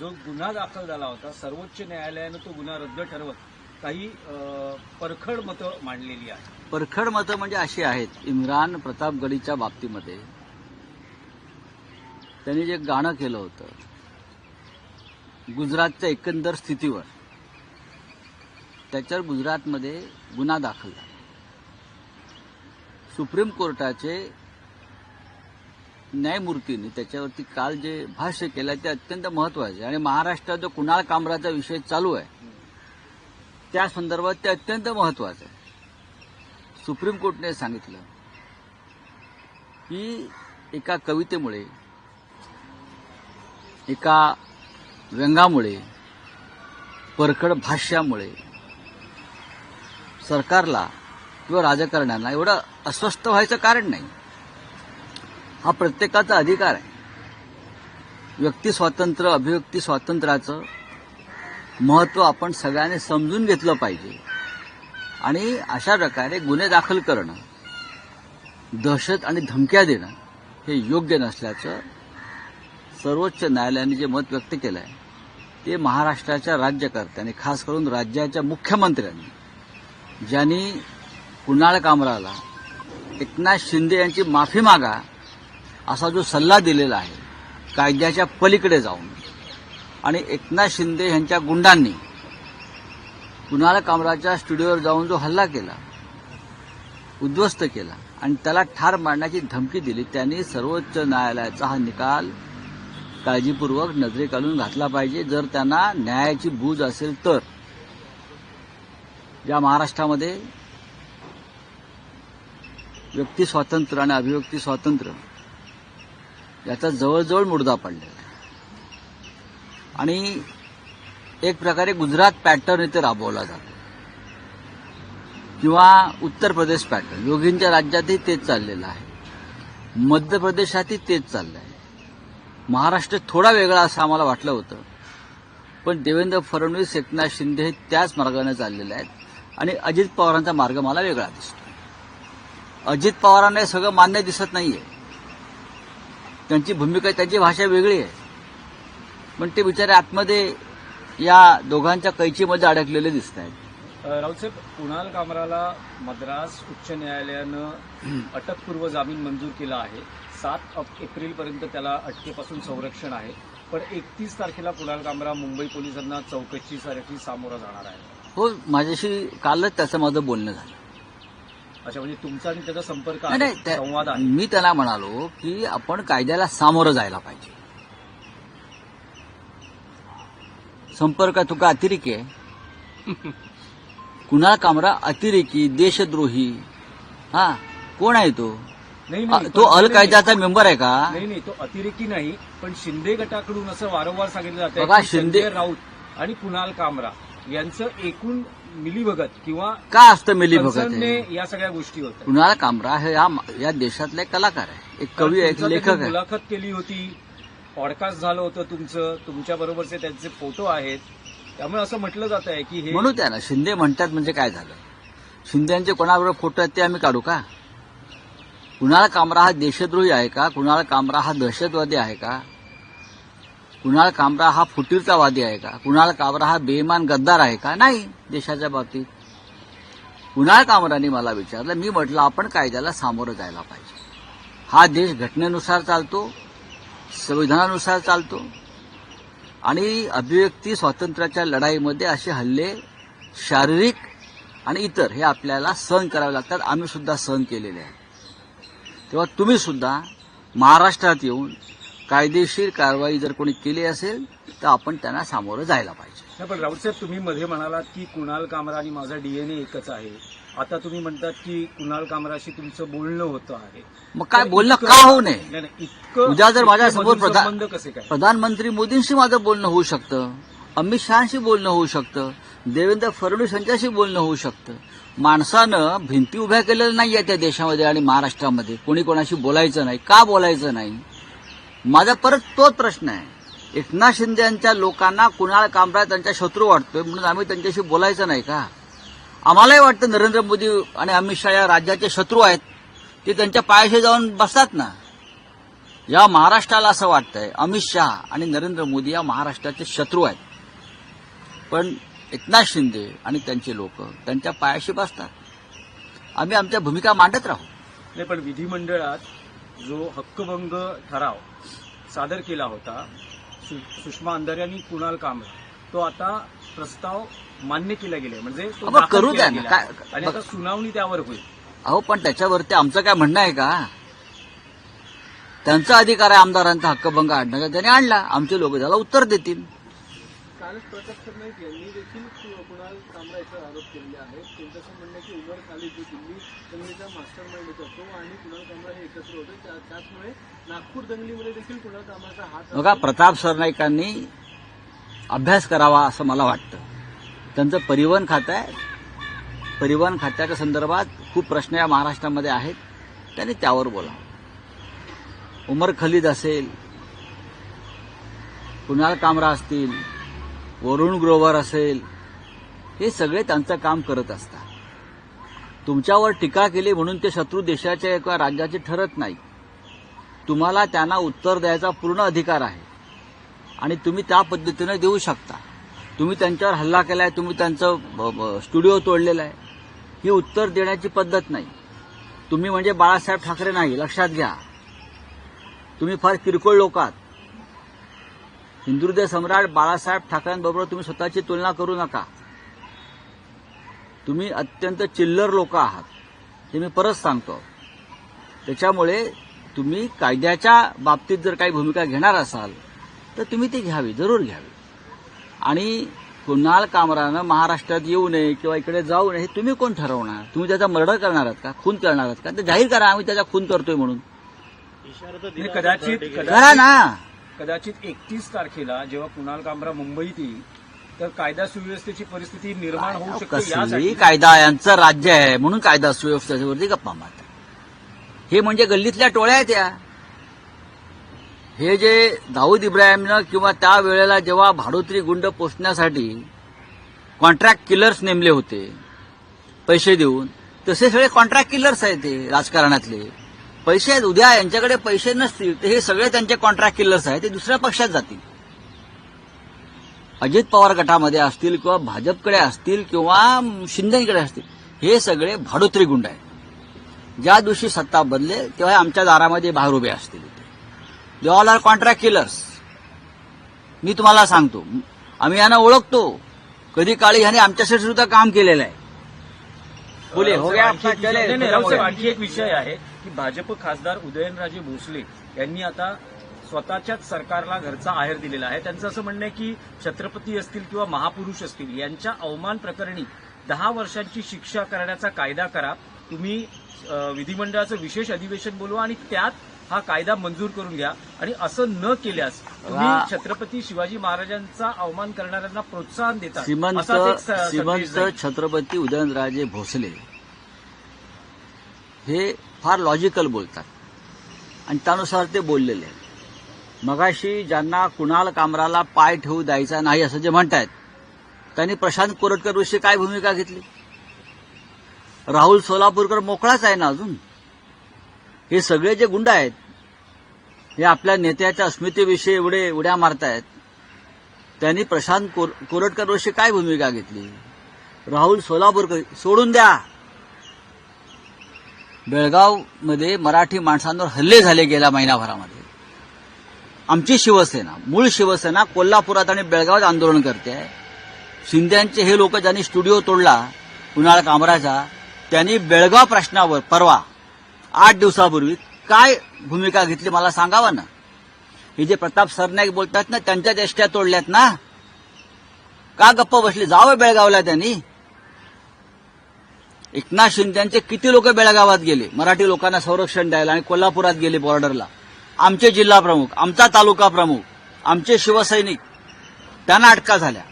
जो गुन्हा दाखल झाला होता सर्वोच्च न्यायालयानं तो गुन्हा रद्द ठरवत काही परखड मतं मांडलेली आहेत. परखड मतं म्हणजे अशी आहेत इम्रान प्रतापगडीच्या बाबतीमध्ये त्यांनी जे गाणं केलं होतं गुजरातच्या एकंदर स्थितीवर त्याच्यावर गुजरातमध्ये गुन्हा दाखल झाला. सुप्रीम कोर्टाचे न्यायमूर्तींनी त्याच्यावरती काल जे भाष्य केलं ते अत्यंत महत्त्वाचे. आणि महाराष्ट्रात जो कुणाल कामराचा विषय चालू आहे त्या संदर्भात ते अत्यंत महत्वाचं. आहे सुप्रीम कोर्टने सांगितलं की एका कवितेमुळे एका व्यंगामुळे परखड भाष्यामुळे सरकारला किंवा राजकारण्यांना एवढं अस्वस्थ व्हायचं कारण नाही. हा प्रत्येकाचा अधिकार आहे. व्यक्ती स्वातंत्र्य अभिव्यक्ती स्वातंत्र्याचं महत्त्व आपण सगळ्यांनी समजून घेतलं पाहिजे. आणि अशा प्रकारे गुन्हे दाखल करणं दहशत आणि धमक्या देणं हे योग्य नसल्याचं सर्वोच्च न्यायालयाने जे मत व्यक्त केलं आहे ते महाराष्ट्राच्या राज्यकर्त्यांनी खास करून राज्याच्या मुख्यमंत्र्यांनी ज्यांनी कुणाळ कामराला एकनाथ शिंदे यांची माफी मागा असा जो सल्ला दिलेला आहे कायद्याच्या पलीकडे जाऊन. आणि एकनाथ शिंदे यांच्या गुंडांनी कुणाल कामराच्या स्टुडिओवर जाऊन जो हल्ला केला उद्ध्वस्त केला आणि त्याला ठार मारण्याची धमकी दिली त्यांनी सर्वोच्च न्यायालयाचा हा निकाल काळजीपूर्वक नजरे घालून घातला पाहिजे. जर त्यांना न्यायाची बूज असेल तर या महाराष्ट्रामध्ये व्यक्ती स्वातंत्र्य आणि अभिव्यक्ती स्वातंत्र्य याचा जवळजवळ मुर्दा पडलेला आहे. आणि एक प्रकारे गुजरात पॅटर्न इथे राबवला जातो. किंवा उत्तर प्रदेश पॅटर्न. योगींच्या राज्यातही तेच चाललेलं आहे. मध्य प्रदेशातही तेच चाललं आहे महाराष्ट्र थोडा वेगळा असं आम्हाला वाटलं होतं. पण देवेंद्र फडणवीस एकनाथ शिंदे हे त्याच मार्गाने चाललेले आहेत. आणि अजित पवारांचा मार्ग मला वेगळा दिसतो. अजित पवारांना हे सगळं मान्य दिसत नाहीये. त्यांची भूमिका त्यांची भाषा वेगळी आहे. पण ते बिचारे आतमध्ये या दोघांच्या कैचीमध्ये अडकलेले दिसत आहेत. अ, राऊतसाहेब कुणाल कामराला मद्रास उच्च न्यायालयानं अटकपूर्व जामीन मंजूर केला आहे. सात एप्रिलपर्यंत त्याला अटकेपासून संरक्षण आहे. पण एकतीस तारखेला कुणाल कामरा मुंबई पोलिसांना चौकशीसाठी सामोरा जाणार आहे. हो माझ्याशी कालच त्याचं माझं बोलणं झालं. अच्छा म्हणजे तुमचा आणि त्याचा संपर्क नाही, आहे नाही त्या- संवाद आहे. मी त्याला म्हणालो की आपण कायद्याला सामोरं जायला पाहिजे. संपर्क तुका अतिरेकी आहे. कुणाल कामरा अतिरेकी देशद्रोही. हा कोण आहे तो? नाही तो अल कायद्याचा मेंबर आहे का? नाही नाही तो अतिरेकी नाही पण शिंदे गटाकडून असं वारंवार सांगितलं जातं बघा, शिंदे- राऊत आणि कुणाल कामरा यांचं एकूण मिलीभगत किंवा का असतं मिली भगत कन्सर्नने आहे या सगळ्या गोष्टी होत्या. कुणाल कामरा हे या या देशातला एक कलाकार आहे एक कवी आहे एक तुमचं लेखक त्यांनी आहे. मुलाखत केली होती. पॉडकास्ट झालं होतं तुमचं. तुमच्या बरोबरचे त्यांचे फोटो आहेत. त्यामुळे असं म्हटलं जात आहे की हे म्हणू त्या ना शिंदे म्हणतात म्हणजे काय झालं? शिंदेचे कोणाबरोबर फोटो आहेत ते आम्ही काढू का? कुणाल कामरा हा देशद्रोही आहे का? कुणाल कामरा हा दहशतवादी आहे का? कुणाल कामरा हा फुटीरतावादी आहे का? कुणाल कामरा हा बेमान गद्दार आहे का? नाही देशाच्या बाबतीत. कुणाल कामराने मला विचारलं मी म्हटलं आपण कायद्याला सामोरं जायला पाहिजे. हा देश घटनेनुसार चालतो संविधानानुसार चालतो आणि अभिव्यक्ती स्वातंत्र्याच्या लढाईमध्ये असे हल्ले शारीरिक आणि इतर हे आपल्याला सहन करावे लागतात. आम्ही सुद्धा सहन केलेले आहे. तेव्हा तुम्ही सुद्धा महाराष्ट्रात येऊन कायदेशीर कारवाई जर कोणी केली असेल तर आपण त्यांना सामोरं जायला पाहिजे. पण राऊतसाहेब तुम्ही मध्ये म्हणालात की कुणाल कामरा आणि माझा डीएनए एकच आहे. आता तुम्ही म्हणतात की कुणाल कामराशी तुमचं बोलणं होतं आहे. मग काय बोलणं का होऊ नये? नाही, नाही, इतकं उद्या जर माझ्यासमोर प्रधानमंत्री मोदींशी माझं बोलणं होऊ शकतं अमित शहाशी बोलणं होऊ शकतं देवेंद्र फडणवीस यांच्याशी बोलणं होऊ शकतं. माणसानं भिंती उभ्या केलेल्या नाही आहे त्या देशामध्ये आणि महाराष्ट्रामध्ये. कोणी कोणाशी बोलायचं नाही. का बोलायचं नाही? माझा परत तोच प्रश्न आहे. एकनाथ शिंदे यांच्या लोकांना कुणाल कांबळा त्यांच्या शत्रू वाटतोय म्हणून आम्ही त्यांच्याशी बोलायचं नाही का? आम्हालाही वाटतं नरेंद्र मोदी आणि अमित शहा या राज्याचे शत्रू आहेत. ते त्यांच्या पायाशी जाऊन बसतात ना? या महाराष्ट्राला असं वाटतंय अमित शहा आणि नरेंद्र मोदी या महाराष्ट्राचे शत्रू आहेत. पण एकनाथ शिंदे आणि त्यांचे लोक त्यांच्या पायाशी बसतात. आम्ही आमच्या भूमिका मांडत राहू. नाही पण विधिमंडळात जो हक्कभंग ठराव सादर केला होता. सु- सुषमा अंधारे आणि कुणाल कामरा तो आता प्रस्ताव मान्य केला गेलाय. म्हणजे तो करू द्या. गेला. आणि आता सुनावणी त्यावर होईल. अहो पण त्याच्यावरती आमचं काय म्हणणं आहे का? त्यांचा अधिकार आहे आमदारांचा हक्कभंग आणण्याचा त्याने आणला. आमचे लोक त्याला उत्तर देतील. कालच प्रताप सरनाईक यांनी देखील कुणाल कामरा याच्यावर आरोप केलेले आहेत त्यांचं म्हणणं की उमर खालिद जो दिल्ली दंगलीचा मास्टर माइंड होता तो आणि कुणाल कामरा हे एकत्र होते. त्या- त्याचमुळे नागपूर दंगलीमध्ये देखील कुणाल कामराचा हात बघा प्रताप सरनाईकांनी अभ्यास करावा असं मला वाटतं. त्यांचं परिवहन खातं आहे. परिवहन खात्याच्या संदर्भात खूप प्रश्न या महाराष्ट्रामध्ये आहेत. त्यांनी त्यावर बोला उमर खलीद असेल कुणाल कामरा असतील वरुण ग्रोवर असेल हे सगळे त्यांचं काम करत असतात. तुमच्यावर टीका केली म्हणून ते शत्रू देशाचे किंवा राज्याचे ठरत नाही. तुम्हाला त्यांना उत्तर द्यायचा पूर्ण अधिकार आहे. आणि तुम्ही त्या पद्धतीनं देऊ शकता. तुम्ही त्यांच्यावर हल्ला केलाय तुम्ही त्यांचं स्टुडिओ तोडलेला आहे. ही उत्तर देण्याची पद्धत नाही. तुम्ही म्हणजे बाळासाहेब ठाकरे नाही लक्षात घ्या. तुम्ही फार किरकोळ लोक आहात. हिंदुहृदय सम्राट बाळासाहेब ठाकरेंबरोबर तुम्ही स्वतःची तुलना करू नका. तुम्ही अत्यंत चिल्लर लोक आहात. हे मी परत सांगतो. त्याच्यामुळे तुम्ही कायद्याच्या बाबतीत जर काही भूमिका घेणार असाल तर तुम्ही ती घ्यावी जरूर घ्यावी. आणि कुणाल कामरानं महाराष्ट्रात येऊ नये किंवा इकडे जाऊ नये हे तुम्ही कोण ठरवणार? तुम्ही त्याचा मर्डर करणार आहात का? खून करणार आहात का? ते जाहीर करा आम्ही त्याचा खून करतोय म्हणून. नाही, कदाचित करा ना. कदाचित एकतीस तारखेला जेव्हा कुणाल कामरा मुंबईत येईल तर कायदा सुव्यवस्थेची परिस्थिती निर्माण होऊ शकते यासाठी कायदा यांचं राज्य आहे म्हणून कायदा सुव्यवस्थेवरती गप्पा मारतात. हे म्हणजे गल्लीतल्या टोळ्या आहेत या. हे जे दाऊद इब्राहिमनं किंवा त्या वेळेला जेव्हा भाडोत्री गुंड पोचण्यासाठी कॉन्ट्रॅक्ट किलर्स नेमले होते पैसे देऊन तसे सगळे कॉन्ट्रॅक्ट किलर्स आहेत ते राजकारणातले. पैसे आहेत उद्या यांच्याकडे पैसे नसतील तर हे सगळे त्यांचे कॉन्ट्रॅक्ट किलर्स आहेत ते दुसऱ्या पक्षात जातील. अजित पवार गटामध्ये असतील किंवा भाजपकडे असतील किंवा शिंदेकडे असतील हे सगळे भाडोत्री गुंड आहेत. ज्या दिवशी सत्ता बदले तेव्हा आमच्या दारामध्ये बाहेर उभे असतील. They all are contract killers मी तुम्हाला सांगतो आम्ही यांना ओळखतो. कधी काळी ह्याने आमच्यासाठी सुद्धा काम केलेलं आहे. बोले हो गया आपका चले. आणखी एक विषय आहे. की भाजप खासदार उदयनराजे भोसले यांनी आता स्वतःच्याच सरकारला घरचा आहेर दिलेला आहे त्यांचं असं म्हणणं आहे की छत्रपती असतील किंवा महापुरुष असतील यांच्या अवमान प्रकरणी दहा वर्षांची शिक्षा करण्याचा कायदा करा तुम्ही विधिमंडळाचं विशेष अधिवेशन बोलवा आणि त्यात हा कायदा मंजूर करून घ्या आणि असं न केल्यास तुम्ही. छत्रपती शिवाजी महाराजांचा अवमान करणाऱ्यांना प्रोत्साहन देता श्रीमंत श्रीमंत. छत्रपती उदयनराजे भोसले हे फार लॉजिकल बोलतात. आणि त्यानुसार ते बोललेले आहेत. मगाशी ज्यांना कुणाल कामराला पाय ठेवू द्यायचा नाही असं जे म्हणतायत त्यांनी प्रशांत कोरटकर विषयी काय भूमिका घेतली? राहुल सोलापूरकर मोकळाच आहे ना अजून? हे सगळे जे गुंड आहेत हे आपल्या नेत्याच्या अस्मितेविषयी एवढे उड्या मारतायत. त्यांनी प्रशांत कोर- कोरटकर विषयी काय भूमिका घेतली? राहुल सोलापूरकर सोडून द्या! बेळगावमध्ये मराठी माणसांवर हल्ले झाले गेल्या महिनाभरामध्ये. आमची शिवसेना मूळ शिवसेना कोल्हापुरात आणि बेळगावात आंदोलन करते. आहे शिंद्यांचे हे लोक ज्यांनी स्टुडिओ तोडला उन्हाळा कामराजा त्यांनी बेळगाव प्रश्नावर परवा आठ दिवसापूर्वी काय भूमिका घेतली मला सांगावा ना? हे जे प्रताप सरनाईक बोलतात ना त्यांच्या एसट्या तोडल्यात ना? का गप्प बसले? जावं बेळगावला त्यांनी. एकनाथ शिंदेचे किती लोक बेळगावात गेले? मराठी लोकांना संरक्षण द्यायला आणि कोल्हापुरात गेले बॉर्डरला आमचे जिल्हा प्रमुख आमचा तालुका प्रमुख आमचे शिवसैनिक त्यांना अटका झाल्या.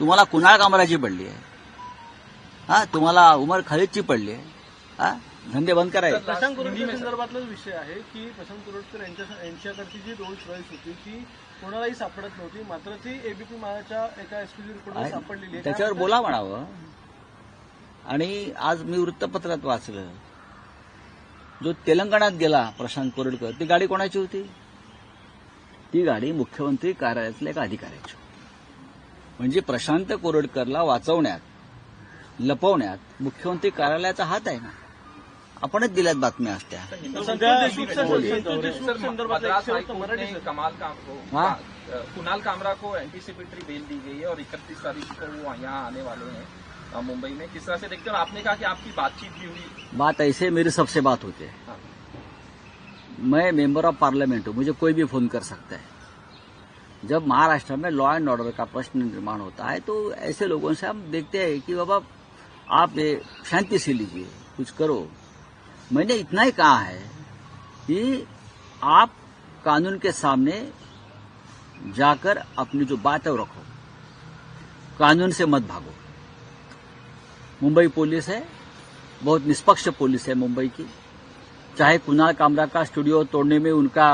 तुम्हाला कुणाळ कामराची पडली आहे? हा तुम्हाला उमर खालिदची पडली आहे? हा धंदे बंद करायचे. प्रशांत संदर्भातलाच विषय आहे की प्रशांत कुरोडकर यांच्या यांच्याकडची जी रोल्स रॉयस होती ती कोणालाही सापडत नव्हती. मात्र ती एबीपी महाच्या एका रिपोर्टवर सापडलेली त्याच्यावर बोला म्हणावं. आणि आज मी वृत्तपत्रात वाचलं. जो तेलंगणात गेला प्रशांत कोरडकर ती गाडी कोणाची होती? ती गाडी मुख्यमंत्री कार्यालयातल्या एका अधिकाऱ्याची म्हणजे प्रशांत कोरडकरला वाचवण्यात लपवण्यात मुख्यमंत्री कार्यालयाचा हात आहे ना? आपणच दिल्यात बातम्या असत्या कुणाल कामरा को एंटीसिपेटरी बेल दी गई है और इकतीस तारीख को वो यहाँ आने वाले हैं। मुंबई में? किस तरह से देखते हैं? आपने कहा कि आपकी बातचीत भी हुई। बात ऐसे मेरी सबसे बात होती है। हाँ। मैं मेंबर ऑफ़ पार्लियामेंट हूँ मुझे कोई भी फ़ोन कर सकता है। जब महाराष्ट्र में लॉ एंड ऑर्डर का प्रश्न निर्माण होता है तो ऐसे लोगों से हम देखते हैं कि बाबा आप ये शांति से लीजिए कुछ करो। मैंने इतना ही कहा है कि आप कानून के सामने जाकर अपनी जो बात है वो रखो। कानून से मत भागो। मुंबई पुलिस है, बहुत निष्पक्ष पुलिस है मुंबई की। चाहे कुणाल कामरा का स्टूडियो तोड़ने में उनका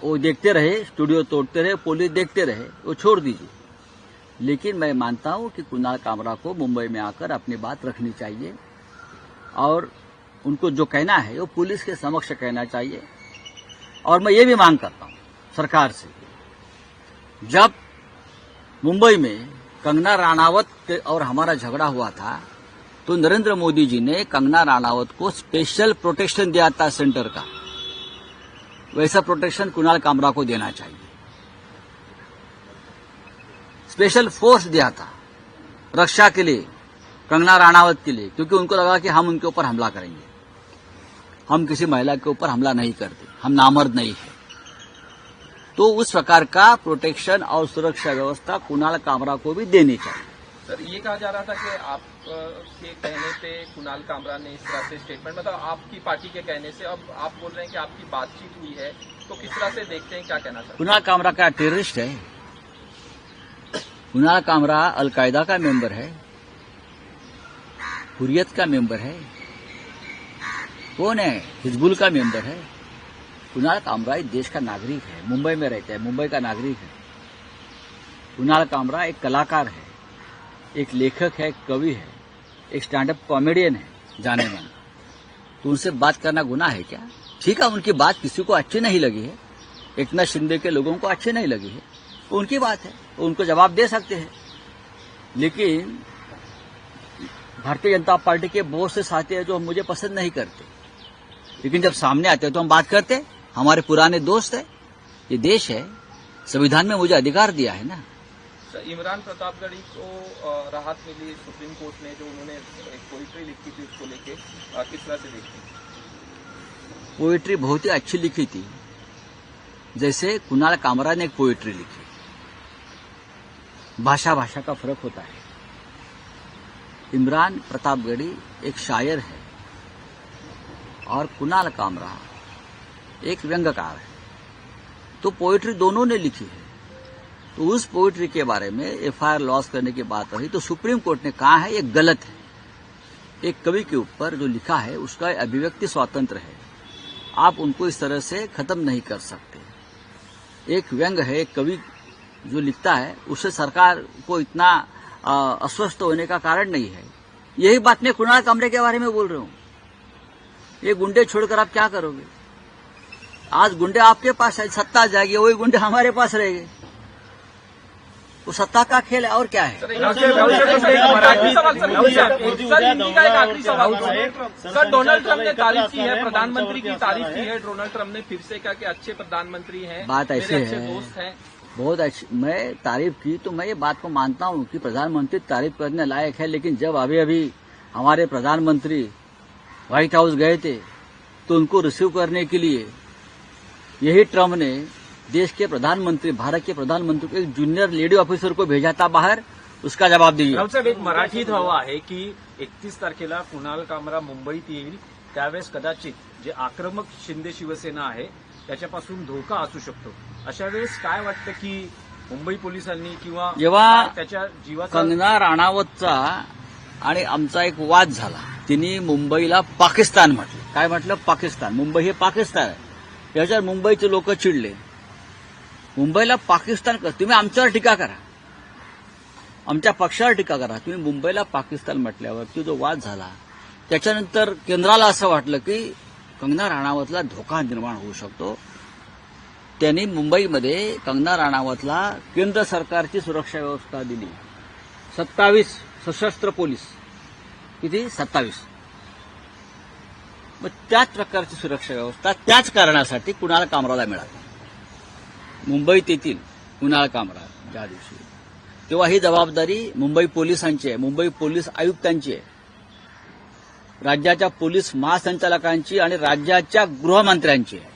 वो देखते रहे, स्टूडियो तोड़ते रहे, पुलिस देखते रहे, वो छोड़ दीजिए। लेकिन मैं मानता हूँ कि कुणाल कामरा को मुंबई में आकर अपनी बात रखनी चाहिए और उनको जो कहना है, वो पुलिस के समक्ष कहना चाहिए। और मैं ये भी मांग करता हूँ सरकार से, जब मुंबई में कंगना राणावत और हमारा झगड़ा हुआ था तो नरेंद्र मोदी जी ने कंगना राणावत को स्पेशल प्रोटेक्शन दिया था सेंटर का। वैसा प्रोटेक्शन कुणाल कामरा को देना चाहिए। स्पेशल फोर्स दिया था रक्षा के लिए, कंगना राणावत के लिए, क्योंकि उनको लगा कि हम उनके ऊपर हमला करेंगे। हम किसी महिला के ऊपर हमला नहीं करते, हम नामर्द नहीं है। तो उस प्रकार का प्रोटेक्शन और सुरक्षा व्यवस्था कुणाल कामरा को भी देनी चाहिए। सर ये कहा जा रहा था कि आप के कहने पे कुणाल कामरा ने इस तरह से स्टेटमेंट मतलब आपकी पार्टी के कहने से अब आप बोल रहे हैं कि आपकी बातचीत हुई है तो किस तरह से देखते हैं क्या कहना चाहते कुणाल कामरा का टेररिस्ट है। कुणाल कामरा अलकायदा का मेंबर है। हुरियत का मेंबर है। कौन है? हिजबुल का मेंबर है। कुणाल कामरा इस देश का नागरिक है, मुंबई में रहता है, मुंबई का नागरिक है। कुणाल कामरा एक कलाकार है, एक लेखक है, एक कवि है, एक स्टैंड अप कॉमेडियन है, जाने माना। तो उनसे बात करना गुनाह है क्या? ठीक है, उनकी बात किसी को अच्छी नहीं लगी है एक नाथ शिंदे के लोगों को अच्छी नहीं लगी है वो उनकी बात है वो उनको जवाब दे सकते हैं। लेकिन भारतीय जनता पार्टी के बहुत से साथी हैं जो मुझे पसंद नहीं करते। लेकिन जब सामने आते हैं तो हम बात करते हैं। हमारे पुराने दोस्त है ये देश है संविधान में मुझे अधिकार दिया है ना। इमरान प्रतापगढ़ी को राहत मिली सुप्रीम कोर्ट ने जो उन्होंने एक पोइट्री लिखी थी उसको लेके किस तरह से देखते पोएट्री बहुत ही अच्छी लिखी थी। जैसे कुणाल कामरा ने एक पोइट्री लिखी। भाषा भाषा का फ़र्क होता है। इमरान प्रतापगढ़ी एक शायर है। और कुणाल कामरा एक व्यंगकार है। तो पोएट्री दोनों ने लिखी है। तो उस पोएट्री के बारे में एफआईआर लॉस करने की बात रही तो सुप्रीम कोर्ट ने कहा है, ये गलत है। एक कवि के ऊपर जो लिखा है, उसका अभिव्यक्ति स्वतंत्र है। आप उनको इस तरह से खत्म नहीं कर सकते। एक व्यंग है, एक कवि जो लिखता है उससे सरकार को इतना अस्वस्थ होने का कारण नहीं है। यही बात मैं कुणाल कमरे के बारे में बोल रहा हूँ। ये गुंडे छोड़कर आप क्या करोगे? आज गुंडे आपके पास है सत्ता आ जाएगी वही गुंडे हमारे पास रहेंगे वो सत्ता का खेल है और क्या है? सर डोनाल्ड ट्रंप ने तारीफ़ की है प्रधानमंत्री की तारीफ़ की है डोनाल्ड ट्रंप ने फिर से कहा कि अच्छे प्रधानमंत्री हैं बात ऐसे है। बहुत अच्छी मैं तारीफ़ की तो मैं ये बात को मानता हूँ कि प्रधानमंत्री तारीफ़ करने लायक है लेकिन जब अभी अभी हमारे प्रधानमंत्री व्हाइट हाउस गए थे तो उनको रिसीव करने के लिए यही ट्रम्प ने देश के प्रधानमंत्री भारत के प्रधानमंत्री को एक जूनियर लेडी ऑफिसर को भेजा था बाहर। उसका जवाब दीजिए। साहेब एक मराठीत हवा आहे की एकतीस तारखेला कुणाल कामरा मुंबईत येईल त्यावेळेस कदाचित जे आक्रमक शिंदे शिवसेना आहे त्याच्यापासून धोका असू शकतो. अशा वेळेस काय वाटतं की मुंबई पोलिसांनी किंवा जेव्हा त्याच्या जीवाचा कंगना राणावतचा आणि आमचा एक वाद झाला तिने मुंबईला पाकिस्तान म्हटलं. काय म्हटलं? पाकिस्तान. मुंबई हे पाकिस्तान आहे. याच्यावर मुंबईचे लोक चिडले. मुंबईला पाकिस्तान कर. तुम्ही आमच्यावर टीका करा. आमच्या पक्षावर टीका करा. तुम्ही मुंबईला पाकिस्तान म्हटल्यावरती जो वाद झाला त्याच्यानंतर केंद्राला असं वाटलं की कंगना राणावतला धोका निर्माण होऊ शकतो. त्यांनी मुंबईमध्ये कंगना राणावतला केंद्र सरकारची सुरक्षा व्यवस्था दिली. सत्तावीस सशस्त्र पोलीस. किती? सत्तावीस. मग त्याच प्रकारची सुरक्षा व्यवस्था त्याच कारणासाठी कुणाल कामराला मिळाली मुंबईत येथील कुणाल कामरा ज्या दिवशी. तेव्हा ही जबाबदारी मुंबई पोलिसांची आहे. मुंबई पोलीस आयुक्तांची आहे. राज्याच्या पोलीस महासंचालकांची आणि राज्याच्या गृहमंत्र्यांची आहे.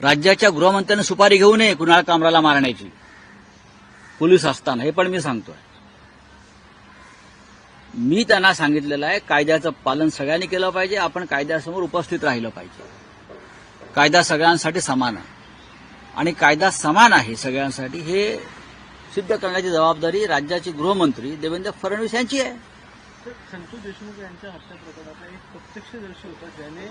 राज्याच्या गृहमंत्र्यांनी सुपारी घेऊ नये कुणाल कामराला मारण्याची. पोलीस असताना हे पण मी सांगतोय. मी त्यांना सांगितलेलं आहे कायद्याचं पालन सगळ्यांनी केलं पाहिजे आपण कायद्यासमोर उपस्थित राहिलं पाहिजे. कायदा सगळ्यांसाठी समान आहे. आणि कायदा समान आहे सगळ्यांसाठी हे सिद्ध करण्याची जबाबदारी राज्याचे गृहमंत्री देवेंद्र फडणवीस यांची आहे. संतोष देशमुख यांच्या हत्या प्रकरणातला एक प्रत्यक्षदर्शी होता ज्याने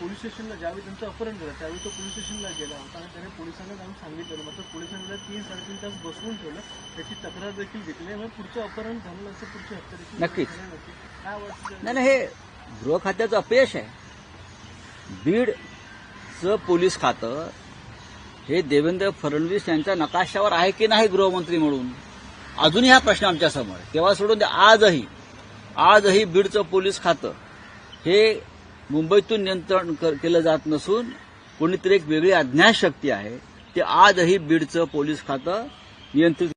पोलीस स्टेशनला ज्यावेळी त्यांचं अपहरण झालं त्यावेळी तो पोलीस स्टेशनला गेला होता आणि त्याने पोलिसांना जाऊन सांगितलेलं मात्र पोलिसांनी त्याला तीन साडेतीन तास बसवून ठेवलं. त्याची तक्रार देखील घेतली त्यामुळे पुढचं अपहरण झालं असं पुढची हत्या देखील नक्कीच. नव्हती. काय वाटतं? नाही नाही, हे गृह खात्याचं अपयश आहे. बीडचं पोलीस खातं हे देवेंद्र फडणवीस यांच्या नकाशावर आहे की नाही गृहमंत्री म्हणून? अजूनही हा प्रश्न आमच्यासमोर आहे. तेव्हा सोडून आजही. आजही बीडचं पोलीस खातं. हे मुंबईतून नियंत्रण केलं जात नसून कोणीतरी एक वेगळी अज्ञात शक्ती आहे. ते आजही बीडचं पोलीस खातं नियंत्रित